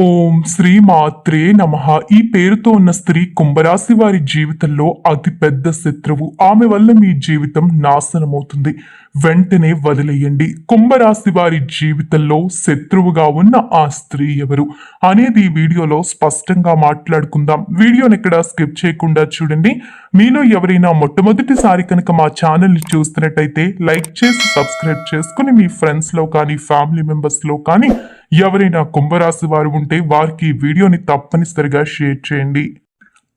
ఓం శ్రీ మాత్రే నమ. ఈ పేరుతో ఉన్న స్త్రీ కుంభరాశి వారి జీవితంలో అతి పెద్ద శత్రువు. ఆమె వల్ల మీ జీవితం నాశనమవుతుంది. వెంటనే వదిలేయండి. కుంభరాశి వారి జీవితంలో శత్రువుగా ఉన్న ఆ స్త్రీ ఎవరు అనేది ఈ వీడియోలో స్పష్టంగా మాట్లాడుకుందాం. వీడియోని ఇక్కడ స్కిప్ చేయకుండా చూడండి. మీలో ఎవరైనా మొట్టమొదటిసారి కనుక మా ఛానల్ని చూస్తున్నట్టయితే లైక్ చేసి సబ్స్క్రైబ్ చేసుకుని మీ ఫ్రెండ్స్లో కానీ ఫ్యామిలీ మెంబర్స్లో కానీ ఎవరైనా కుంభరాశి వారు ఉంటే వారికి ఈ వీడియోని తప్పనిసరిగా షేర్ చేయండి.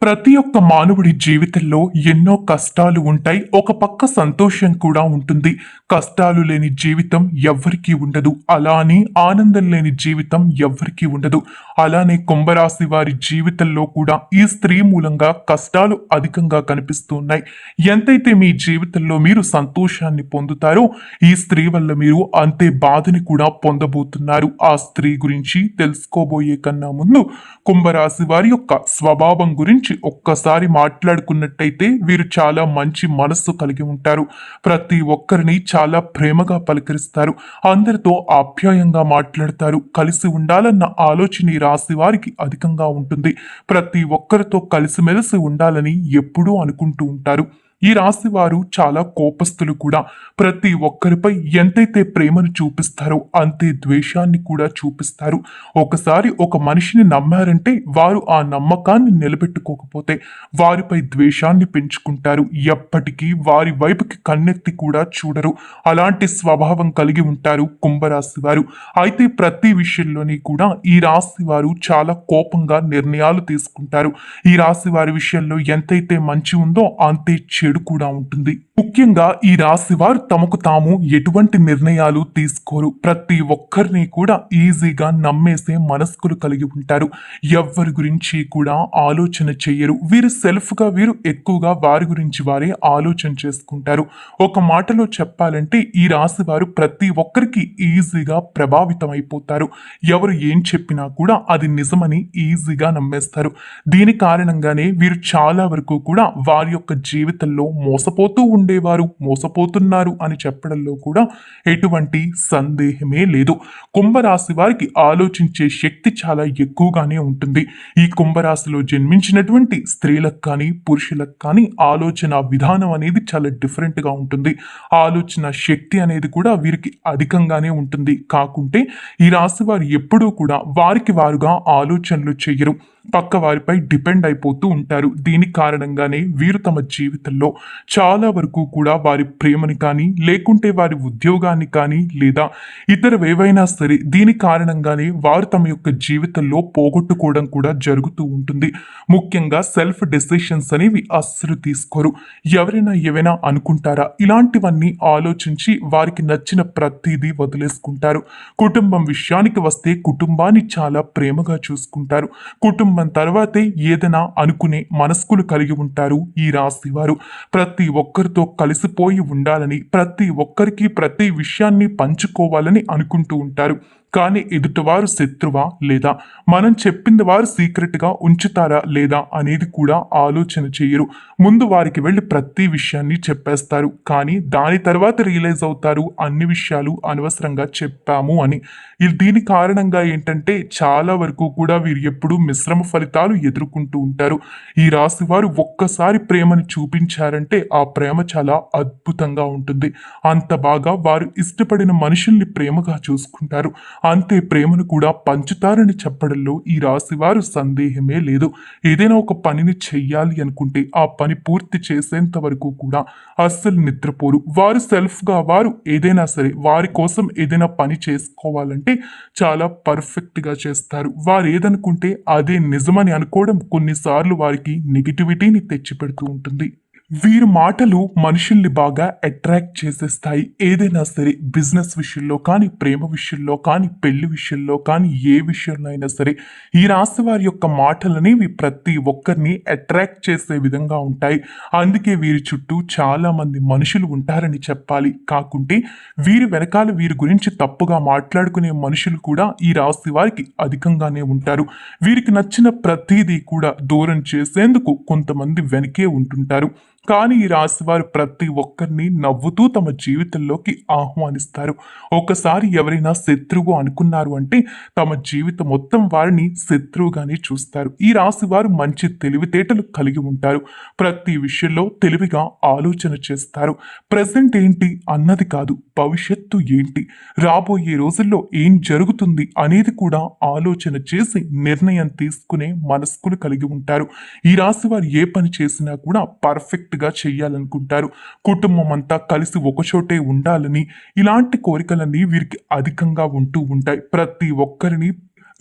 ప్రతి ఒక్క మానవుడి జీవితంలో ఎన్నో కష్టాలు ఉంటాయి. ఒక పక్క సంతోషం కూడా ఉంటుంది. కష్టాలు లేని జీవితం ఎవ్వరికీ ఉండదు. అలానే ఆనందం లేని జీవితం ఎవ్వరికీ ఉండదు. అలానే కుంభరాశి వారి జీవితంలో కూడా ఈ స్త్రీ మూలంగా కష్టాలు అధికంగా కనిపిస్తున్నాయి ఎంతైతే మీ జీవితంలో మీరు సంతోషాన్ని పొందుతారో ఈ స్త్రీ వల్ల మీరు అంతే బాధని కూడా పొందబోతున్నారు. ఆ స్త్రీ గురించి తెలుసుకోబోయే కన్నా ముందు కుంభరాశి వారి యొక్క స్వభావం గురించి ఒక్కసారి మాట్లాడుకున్నట్టయితే వీరు చాలా మంచి మనస్సు కలిగి ఉంటారు. ప్రతి ఒక్కరిని చాలా ప్రేమగా పలకరిస్తారు. అందరితో ఆప్యాయంగా మాట్లాడతారు. కలిసి ఉండాలన్న ఆలోచన ఈ రాశి వారికి అధికంగా ఉంటుంది. ప్రతి ఒక్కరితో కలిసిమెలిసి ఉండాలని ఎప్పుడూ అనుకుంటూ ఉంటారు. ఈ రాశి వారు చాలా కోపస్తులు కూడా. ప్రతి ఒక్కరిపై ఎంతైతే ప్రేమను చూపిస్తారో అంతే ద్వేషాన్ని కూడా చూపిస్తారు. ఒకసారి ఒక మనిషిని నమ్మారంటే వారు ఆ నమ్మకాన్ని నిలబెట్టుకోకపోతే వారిపై ద్వేషాన్ని పెంచుకుంటారు. ఎప్పటికీ వారి వైపుకి కన్నెత్తి కూడా చూడరు. అలాంటి స్వభావం కలిగి ఉంటారు కుంభరాశి వారు. అయితే ప్రతి విషయంలోని కూడా ఈ రాశి వారు చాలా కోపంగా నిర్ణయాలు తీసుకుంటారు. ఈ రాశి వారి విషయంలో ఎంతైతే మంచి ఉందో అంతే చెడు కూడా ఉంటుంది. ముఖ్యంగా ఈ రాశి వారు తమకు తాము ఎటువంటి నిర్ణయాలు తీసుకోరు. ప్రతి ఒక్కరిని కూడా ఈజీగా నమ్మేసే మనస్కులు కలిగి ఉంటారు. ఎవ్వరి గురించి కూడా ఆలోచన చెయ్యరు. వీరు సెల్ఫ్గా వీరు ఎక్కువగా వారి గురించి వారే ఆలోచన చేసుకుంటారు. ఒక మాటలో చెప్పాలంటే ఈ రాశి వారు ప్రతి ఒక్కరికి ఈజీగా ప్రభావితం అయిపోతారు ఎవరు ఏం చెప్పినా కూడా అది నిజమని ఈజీగా నమ్మేస్తారు. దీని కారణంగానే వీరు చాలా వరకు కూడా వారి యొక్క జీవితంలో మోసపోతూ ఉండేవారు మోసపోతున్నారు అని చెప్పడంలో కూడా ఎటువంటి సందేహమే లేదు. కుంభరాశి వారికి ఆలోచించే శక్తి చాలా ఎక్కువగానే ఉంటుంది. ఈ కుంభరాశిలో జన్మించినటువంటి స్త్రీలకు కానీ పురుషులకు కానీ ఆలోచన విధానం అనేది చాలా డిఫరెంట్గా ఉంటుంది. ఆలోచన శక్తి అనేది కూడా వీరికి అధికంగానే ఉంటుంది. కాకుంటే ఈ రాశి వారు ఎప్పుడూ కూడా వారికి వారుగా ఆలోచనలు చేయరు. పక్క వారిపై డిపెండ్ అయిపోతూ ఉంటారు. దీని కారణంగానే వీరు తమ జీవితంలో చాలా వరకు కూడా వారి ప్రేమని కానీ లేకుంటే వారి ఉద్యోగాన్ని కానీ లేదా ఇతర ఏవైనా సరే దీని కారణంగానే వారు తమ యొక్క జీవితంలో పోగొట్టుకోవడం కూడా జరుగుతూ ఉంటుంది. ముఖ్యంగా సెల్ఫ్ డెసిషన్స్ అనేవి అస్సలు తీసుకోరు. ఎవరైనా ఏవైనా అనుకుంటారా? ఇలాంటివన్నీ ఆలోచించి వారికి నచ్చిన ప్రతిదీ వదిలేసుకుంటారు. కుటుంబం విషయానికి వస్తే కుటుంబాన్ని చాలా ప్రేమగా చూసుకుంటారు. కుటుంబం తర్వాతే ఏదైనా అనుకునే మనస్కులు కలిగి ఉంటారు ఈ రాశి వారు. ప్రతి ఒక్కరితో కలిసిపోయి ఉండాలని ప్రతి ఒక్కరికి ప్రతి విషయాన్ని పంచుకోవాలని అనుకుంటూ ఉంటారు. కానీ ఎదుటివారు శత్రువా లేదా? మనం చెప్పింది వారు సీక్రెట్గా ఉంచుతారా లేదా అనేది కూడా ఆలోచన చేయరు. ముందు వారికి వెళ్ళి ప్రతి విషయాన్ని చెప్పేస్తారు. కానీ దాని తర్వాత రియలైజ్ అవుతారు. అన్ని విషయాలు అనవసరంగా చెప్పాము అని. దీని కారణంగా ఏంటంటే చాలా వరకు కూడా వీరు ఎప్పుడూ మిశ్రమ ఫలితాలు ఎదుర్కొంటూ ఉంటారు. ఈ రాశి వారు ఒక్కసారి ప్రేమను చూపించారంటే ఆ ప్రేమ చాలా అద్భుతంగా ఉంటుంది. అంత బాగా వారు ఇష్టపడిన మనుషుల్ని ప్రేమగా చూసుకుంటారు. అంతే ప్రేమను కూడా పంచుతారని చెప్పడంలో ఈ రాశి వారు సందేహమే లేదు. ఏదైనా ఒక పనిని చెయ్యాలి అనుకుంటే ఆ పని పూర్తి చేసేంత వరకు కూడా అస్సలు నిద్రపోరు. వారు సెల్ఫ్గా వారు ఏదైనా సరే వారి కోసం ఏదైనా పని చేసుకోవాలంటే చాలా పర్ఫెక్ట్గా చేస్తారు. వారు ఏదనుకుంటే అదే నిజమని అనుకోవడం కొన్నిసార్లు వారికి నెగిటివిటీని తెచ్చిపెడుతూ ఉంటుంది. వీరి మాటలు మనుషుల్ని బాగా అట్రాక్ట్ చేసేస్తాయి. ఏదైనా సరే బిజినెస్ విషయంలో కానీ ప్రేమ విషయంలో కానీ పెళ్ళి విషయంలో కానీ ఏ విషయంలో అయినా సరే ఈ రాశి వారి యొక్క మాటలు అనేవి ప్రతి ఒక్కరిని అట్రాక్ట్ చేసే విధంగా ఉంటాయి. అందుకే వీరి చుట్టూ చాలామంది మనుషులు ఉంటారని చెప్పాలి. కాకుంటే వీరి వెనకాల వీరి గురించి తప్పుగా మాట్లాడుకునే మనుషులు కూడా ఈ రాశి వారికి అధికంగానే ఉంటారు. వీరికి నచ్చిన ప్రతిదీ కూడా దూరం చేసేందుకు కొంతమంది వెనకే ఉంటుంటారు. కానీ ఈ రాశి వారు ప్రతి ఒక్కరిని నవ్వుతూ తమ జీవితంలోకి ఆహ్వానిస్తారు. ఒకసారి ఎవరైనా శత్రువు అనుకున్నారు అంటే తమ జీవితం మొత్తం వారిని శత్రువుగానే చూస్తారు. ఈ రాశి వారు మంచి తెలివితేటలు కలిగి ఉంటారు. ప్రతి విషయంలో తెలివిగా ఆలోచన చేస్తారు. ప్రజెంట్ ఏంటి అన్నది కాదు భవిష్యత్తు ఏంటి రాబోయే రోజుల్లో ఏం జరుగుతుంది అనేది కూడా ఆలోచన చేసి నిర్ణయం తీసుకునే మనస్కులు కలిగి ఉంటారు. ఈ రాశి వారు ఏ పని చేసినా కూడా పర్ఫెక్ట్ గా చేయాలనుకుంటారు కుటుంబం అంతా కలిసి ఒకచోటే ఉండాలని ఇలాంటి కోరికలన్నీ వీరికి అధికంగా ఉంటూ ఉంటాయి. ప్రతి ఒక్కరిని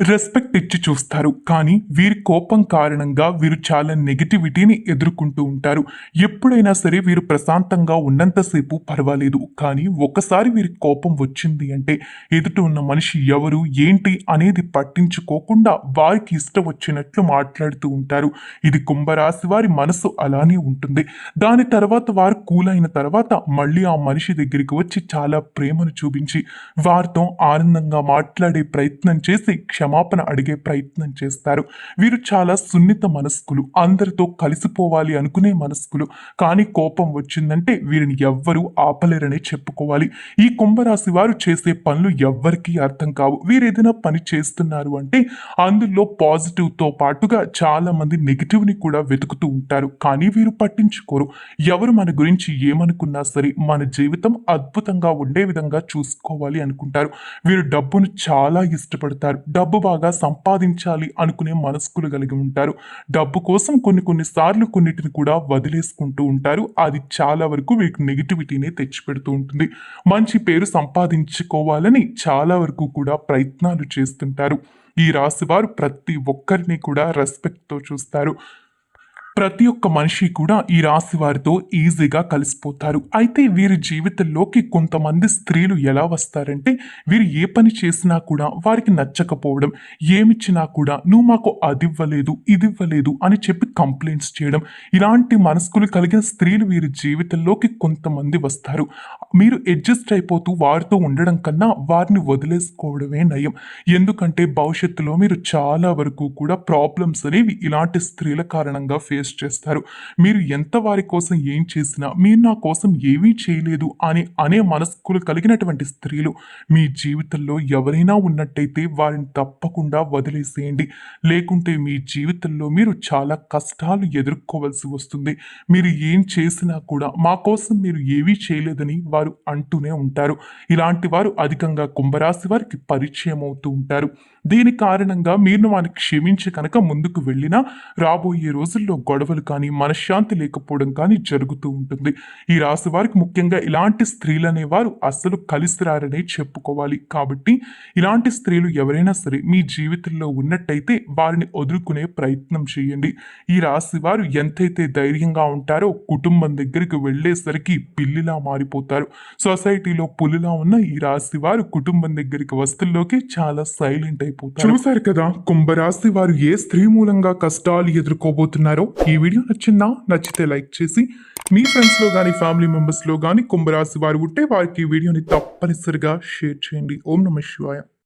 రెస్పెక్ట్ ఇచ్చి చూస్తారు. కానీ వీరి కోపం కారణంగా వీరు చాలా నెగిటివిటీని ఎదుర్కొంటూ ఉంటారు. ఎప్పుడైనా సరే వీరు ప్రశాంతంగా ఉన్నంతసేపు పర్వాలేదు. కానీ ఒకసారి వీరి కోపం వచ్చింది అంటే ఎదుట ఉన్న మనిషి ఎవరు ఏంటి అనేది పట్టించుకోకుండా వారికి ఇష్టం వచ్చినట్లు మాట్లాడుతూ ఉంటారు. ఇది కుంభరాశి వారి మనసు అలానే ఉంటుంది. దాని తర్వాత వారు కూల్ అయిన తర్వాత మళ్ళీ ఆ మనిషి దగ్గరికి వచ్చి చాలా ప్రేమను చూపించి వారితో ఆనందంగా మాట్లాడే ప్రయత్నం చేసి క్షమాపణ అడిగే ప్రయత్నం చేస్తారు. వీరు చాలా సున్నిత మనస్కులు. అందరితో కలిసిపోవాలి అనుకునే మనస్కులు. కానీ కోపం వచ్చిందంటే వీరిని ఎవ్వరూ ఆపలేరనే చెప్పుకోవాలి. ఈ కుంభరాశి వారు చేసే పనులు ఎవ్వరికీ అర్థం కావు. వీరు ఏదైనా పని చేస్తున్నారు అంటే అందులో పాజిటివ్తో పాటుగా చాలా మంది నెగిటివ్ని కూడా వెతుకుతూ ఉంటారు. కానీ వీరు పట్టించుకోరు. ఎవరు మన గురించి ఏమనుకున్నా సరే మన జీవితం అద్భుతంగా ఉండే విధంగా చూసుకోవాలి అనుకుంటారు. వీరు డబ్బును చాలా ఇష్టపడతారు. డబ్బు బాగా సంపాదించాలి అనుకునే మనస్కులు కలిగి ఉంటారు. డబ్బు కోసం కొన్ని కొన్ని సార్లు కొన్నిటిని కూడా వదిలేసుకుంటూ ఉంటారు. అది చాలా వరకు వీరికి నెగిటివిటీనే తెచ్చిపెడుతూ ఉంటుంది. మంచి పేరు సంపాదించుకోవాలని చాలా వరకు కూడా ప్రయత్నాలు చేస్తుంటారు. ఈ రాశి వారు ప్రతి ఒక్కరిని కూడా రెస్పెక్ట్తో చూస్తారు. ప్రతి ఒక్క మనిషి కూడా ఈ రాశి వారితో ఈజీగా కలిసిపోతారు. అయితే వీరి జీవితంలోకి కొంతమంది స్త్రీలు ఎలా వస్తారంటే వీరు ఏ పని చేసినా కూడా వారికి నచ్చకపోవడం ఏమిచ్చినా కూడా నువ్వు మాకు అది ఇవ్వలేదు ఇది ఇవ్వలేదు అని చెప్పి కంప్లైంట్స్ చేయడం. ఇలాంటి మనస్కులు కలిగిన స్త్రీలు వీరి జీవితంలోకి కొంతమంది వస్తారు. మీరు అడ్జస్ట్ అయిపోతూ వారితో ఉండడం కన్నా వారిని వదిలేసుకోవడమే నయం. ఎందుకంటే భవిష్యత్తులో మీరు చాలా వరకు కూడా ప్రాబ్లమ్స్ అనేవి ఇలాంటి స్త్రీల కారణంగా ఫేస్ చేస్తారు. మీరు ఎంత వారి కోసం ఏం చేసినా మీరు నా కోసం ఏమీ చేయలేదు అని అనే మనస్కులు కలిగినటువంటి స్త్రీలు మీ జీవితంలో ఎవరైనా ఉన్నట్టయితే వారిని తప్పకుండా వదిలేసేయండి. లేకుంటే మీ జీవితంలో మీరు చాలా కష్టాలు ఎదుర్కోవాల్సి వస్తుంది. మీరు ఏం చేసినా కూడా మా కోసం మీరు ఏమీ చేయలేదని వారు అంటూనే ఉంటారు. ఇలాంటి వారు అధికంగా కుంభరాశి వారికి పరిచయం అవుతూ ఉంటారు. దీని కారణంగా మీరు వారిని క్షమించి కనుక ముందుకు వెళ్ళినా రాబోయే రోజుల్లో గొడవలు కానీ మనశ్శాంతి లేకపోవడం కానీ జరుగుతూ ఉంటుంది. ఈ రాశి వారికి ముఖ్యంగా ఇలాంటి స్త్రీలు అనేవారు అస్సలు కలిసి రారనే చెప్పుకోవాలి. కాబట్టి ఇలాంటి స్త్రీలు ఎవరైనా సరే మీ జీవితంలో ఉన్నట్టయితే వారిని వదులుకునే ప్రయత్నం చేయండి. ఈ రాశి వారు ఎంతైతే ధైర్యంగా ఉంటారో కుటుంబం దగ్గరికి వెళ్ళేసరికి పిల్లిలా మారిపోతారు. సొసైటీలో పులిలా ఉన్న ఈ రాశి వారు కుటుంబం దగ్గరికి వస్తుల్లోకి చాలా సైలెంట్ అయిపోతారు. చూసారు కదా కుంభరాశి వారు ఏ స్త్రీ మూలంగా కష్టాలు ఎదుర్కోబోతున్నారో? ఈ వీడియో నచ్చిందా? నచ్చితే లైక్ చేసి మీ ఫ్రెండ్స్లో కానీ ఫ్యామిలీ మెంబర్స్లో కానీ కుంభరాశి వారు ఉంటే వారికి ఈ వీడియోని తప్పనిసరిగా షేర్ చేయండి. ఓం నమ శివాయ.